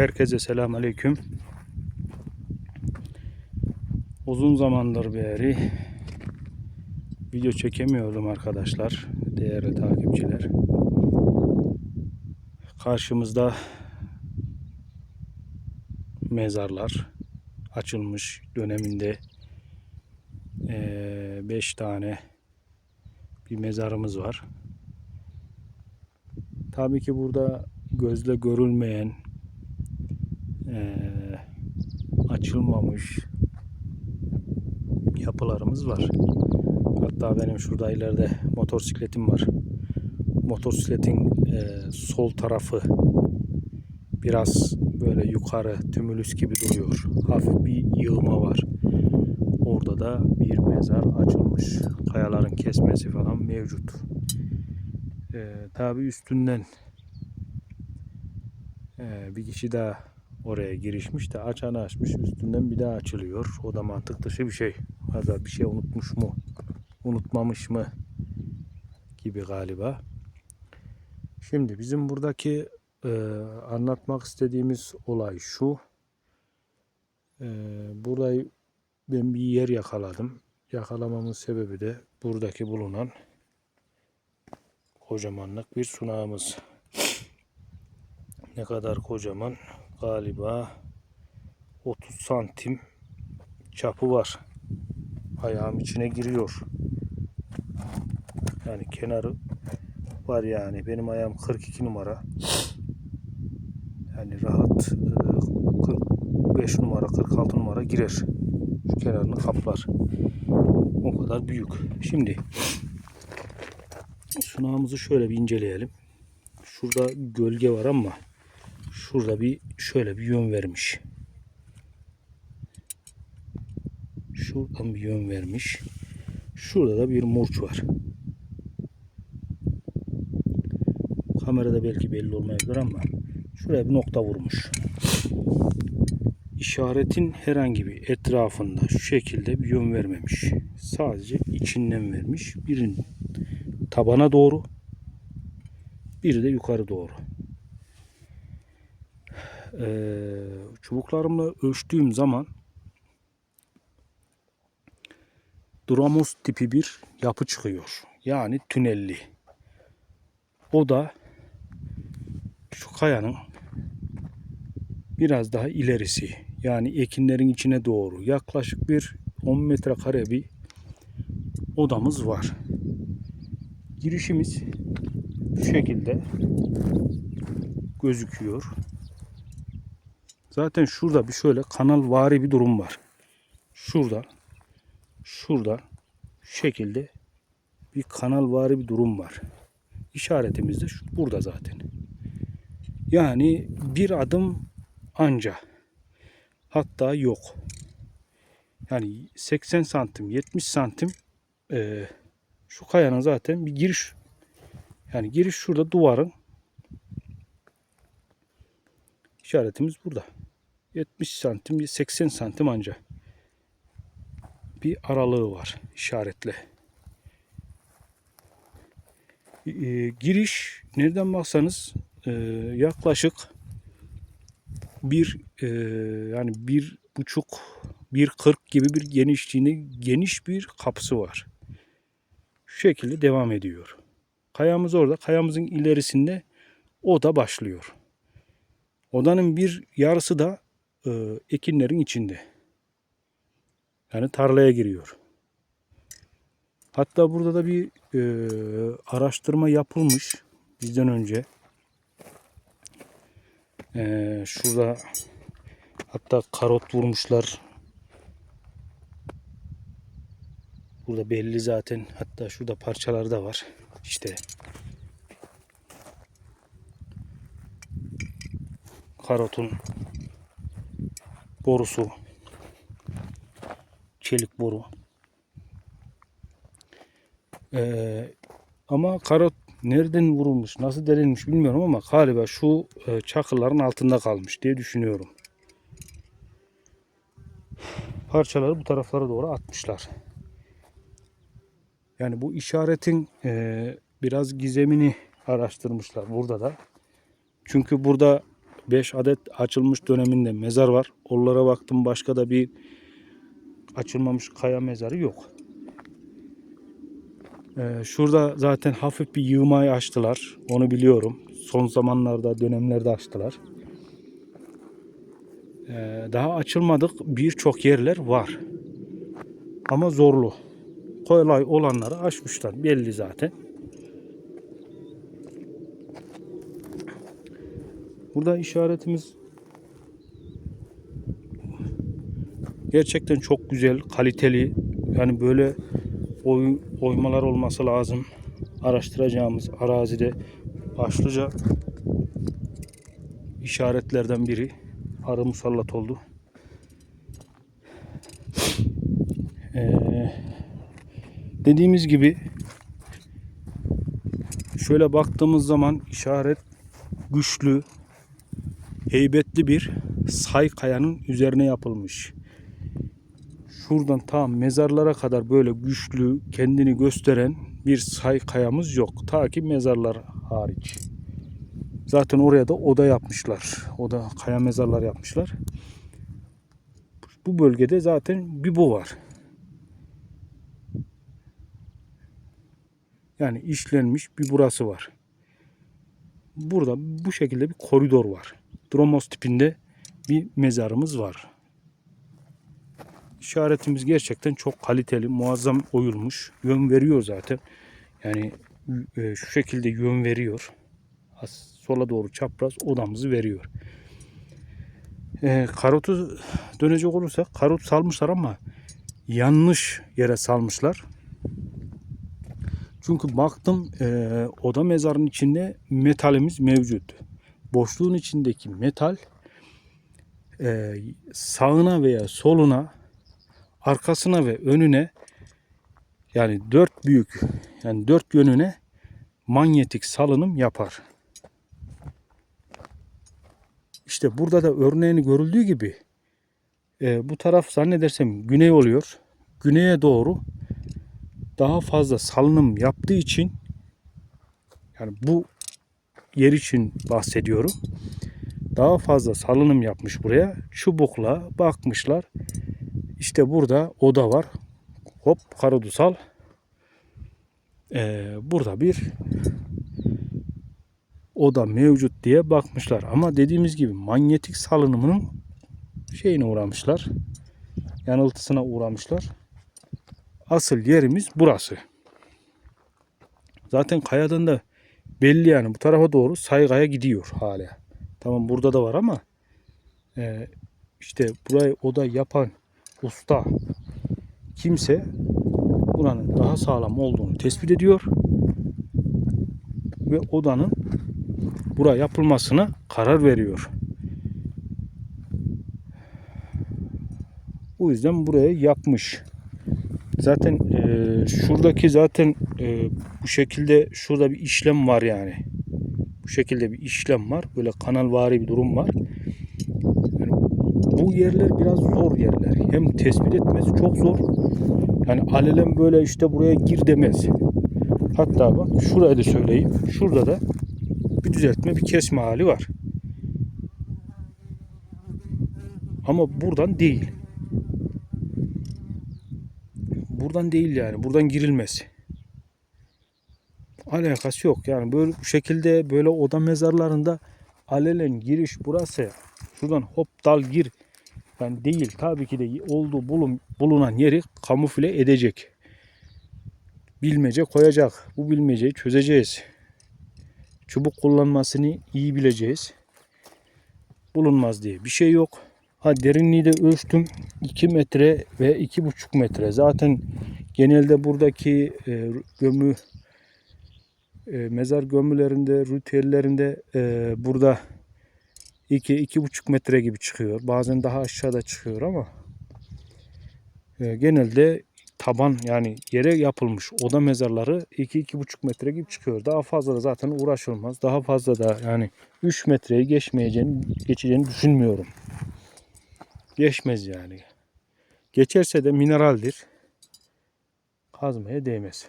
Herkese selam aleyküm. Uzun zamandır beri video çekemiyordum arkadaşlar, değerli takipçiler. Karşımızda mezarlar açılmış döneminde 5 tane bir mezarımız var. Tabii ki burada gözle görülmeyen eee, açılmamış yapılarımız var. Hatta benim şurada ileride motosikletim var. Motosikletin eee, sol tarafı biraz böyle yukarı tümülüs gibi duruyor. Hafif bir yığma var. Orada da bir mezar açılmış. Kayaların kesmesi falan mevcut. Eee tabi üstünden eee, bir kişi daha oraya girişmiş de açanı açmış üstünden bir daha açılıyor. O da mantık dışı bir şey. Hazar bir şey unutmuş mu? Unutmamış mı? Gibi galiba. Şimdi bizim buradaki eee, anlatmak istediğimiz olay şu. Eee burayı ben bir yer yakaladım. Yakalamamın sebebi de buradaki bulunan kocamanlık bir sunağımız. Ne kadar kocaman? Galiba 30 santim çapı var. Ayağım içine giriyor. Yani kenarı var yani. Benim ayağım 42 numara. Yani rahat e, 45 numara, 46 numara girer. Şu kenarını kaplar. O kadar büyük. Şimdi sunağımızı şöyle bir inceleyelim. Şurada gölge var ama şurada bir şöyle bir yön vermiş. Şuradan bir yön vermiş. Şurada da bir murç var. Kamerada belki belli olmayabilir ama şuraya bir nokta vurmuş. İşaretin herhangi bir etrafında şu şekilde bir yön vermemiş. Sadece içinden vermiş. Birinin tabana doğru, biri de yukarı doğru. Ee, çubuklarımla ölçtüğüm zaman Dramos tipi bir yapı çıkıyor. Yani tünelli. O da şu kayanın biraz daha ilerisi. Yani ekinlerin içine doğru yaklaşık bir 10 metrekare bir odamız var. Girişimiz şu şekilde gözüküyor. Zaten şurada bir şöyle kanal vari bir durum var. Şurada şurada şu şekilde bir kanal vari bir durum var. İşaretimiz de şu, burada zaten. Yani bir adım anca. Hatta yok. Yani 80 santim 70 santim eee, şu kayanın zaten bir giriş yani giriş şurada duvarın işaretimiz burada. 70 santim 80 santim anca bir aralığı var işaretle. Ee, giriş nereden baksanız e, yaklaşık bir e, yani bir buçuk bir kırk gibi bir genişliğinde geniş bir kapısı var. Şu şekilde devam ediyor. Kayamız orada. Kayamızın ilerisinde oda başlıyor. Odanın bir yarısı da e, ekinlerin içinde. Yani tarlaya giriyor. Hatta burada da bir e, araştırma yapılmış bizden önce. E, şurada hatta karot vurmuşlar. Burada belli zaten. Hatta şurada parçaları da var. İşte karotun borusu çelik boru. Ee, ama karot nereden vurulmuş, nasıl delinmiş bilmiyorum ama galiba şu e, çakılların altında kalmış diye düşünüyorum. Parçaları bu taraflara doğru atmışlar. Yani bu işaretin e, biraz gizemini araştırmışlar burada da. Çünkü burada 5 adet açılmış döneminde mezar var. Onlara baktım başka da bir açılmamış kaya mezarı yok. Ee, şurada zaten hafif bir yığmayı açtılar. Onu biliyorum. Son zamanlarda dönemlerde açtılar. Ee, daha açılmadık birçok yerler var. Ama zorlu. Kolay olanları açmışlar. Belli zaten. Burada işaretimiz gerçekten çok güzel, kaliteli. Yani böyle oy, oymalar olması lazım. Araştıracağımız arazide başlıca işaretlerden biri arı musallat oldu. Ee, dediğimiz gibi şöyle baktığımız zaman işaret güçlü, heybetli bir say kayanın üzerine yapılmış. Şuradan tam mezarlara kadar böyle güçlü, kendini gösteren bir say kayamız yok. Ta ki mezarlar hariç. Zaten oraya da oda yapmışlar. Oda kaya mezarlar yapmışlar. Bu bölgede zaten bir bu var. Yani işlenmiş bir burası var. Burada bu şekilde bir koridor var. Dromos tipinde bir mezarımız var. İşaretimiz gerçekten çok kaliteli, muazzam oyulmuş. Yön veriyor zaten. Yani e, şu şekilde yön veriyor. Sola doğru çapraz odamızı veriyor. E, karotu dönecek olursak karot salmışlar ama yanlış yere salmışlar. Çünkü baktım e, oda mezarının içinde metalimiz mevcut. Boşluğun içindeki metal e, sağına veya soluna, arkasına ve önüne yani dört büyük yani dört yönüne manyetik salınım yapar. İşte burada da örneğini görüldüğü gibi e, bu taraf zannedersem güney oluyor. Güneye doğru daha fazla salınım yaptığı için yani bu yer için bahsediyorum. Daha fazla salınım yapmış buraya. Çubukla bakmışlar. İşte burada oda var. Hop karadusal. Ee, burada bir oda mevcut diye bakmışlar. Ama dediğimiz gibi manyetik salınımının şeyine uğramışlar. Yanıltısına uğramışlar. Asıl yerimiz burası. Zaten kayadan da belli yani bu tarafa doğru saygaya gidiyor hala. Tamam burada da var ama e, işte burayı oda yapan usta kimse buranın daha sağlam olduğunu tespit ediyor ve odanın buraya yapılmasına karar veriyor. Bu yüzden buraya yapmış. Zaten e, şuradaki zaten e, bu şekilde şurada bir işlem var yani. Bu şekilde bir işlem var. Böyle kanalvari bir durum var. Yani bu yerler biraz zor yerler. Hem tespit etmesi çok zor. Yani alelem böyle işte buraya gir demez. Hatta bak şurayı da söyleyeyim. Şurada da bir düzeltme bir kesme hali var. Ama buradan değil. Buradan değil yani. Buradan girilmez. Alakası yok. Yani böyle bu şekilde böyle oda mezarlarında alelen giriş burası. Şuradan hop dal gir. Yani değil. Tabii ki de olduğu bulun, bulunan yeri kamufle edecek. Bilmece koyacak. Bu bilmeceyi çözeceğiz. Çubuk kullanmasını iyi bileceğiz. Bulunmaz diye bir şey yok. Ha derinliği de ölçtüm. 2 metre ve 2,5 metre. Zaten genelde buradaki e, gömü e, mezar gömülerinde, ritüellerinde e, burada 2-2,5 metre gibi çıkıyor. Bazen daha aşağıda çıkıyor ama e, genelde taban yani yere yapılmış oda mezarları 2-2,5 metre gibi çıkıyor. Daha fazla da zaten uğraşılmaz. Daha fazla da yani 3 metreyi geçmeyeceğini, geçeceğini düşünmüyorum. Geçmez yani. Geçerse de mineraldir. Kazmaya değmez.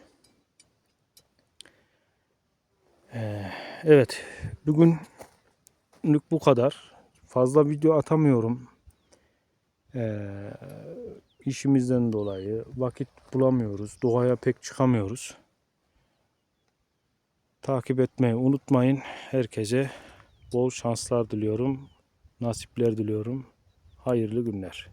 Ee, evet. Bugün bugünlük bu kadar. Fazla video atamıyorum. Ee, işimizden dolayı vakit bulamıyoruz. Doğaya pek çıkamıyoruz. Takip etmeyi unutmayın. Herkese bol şanslar diliyorum. Nasipler diliyorum. Hayırlı günler.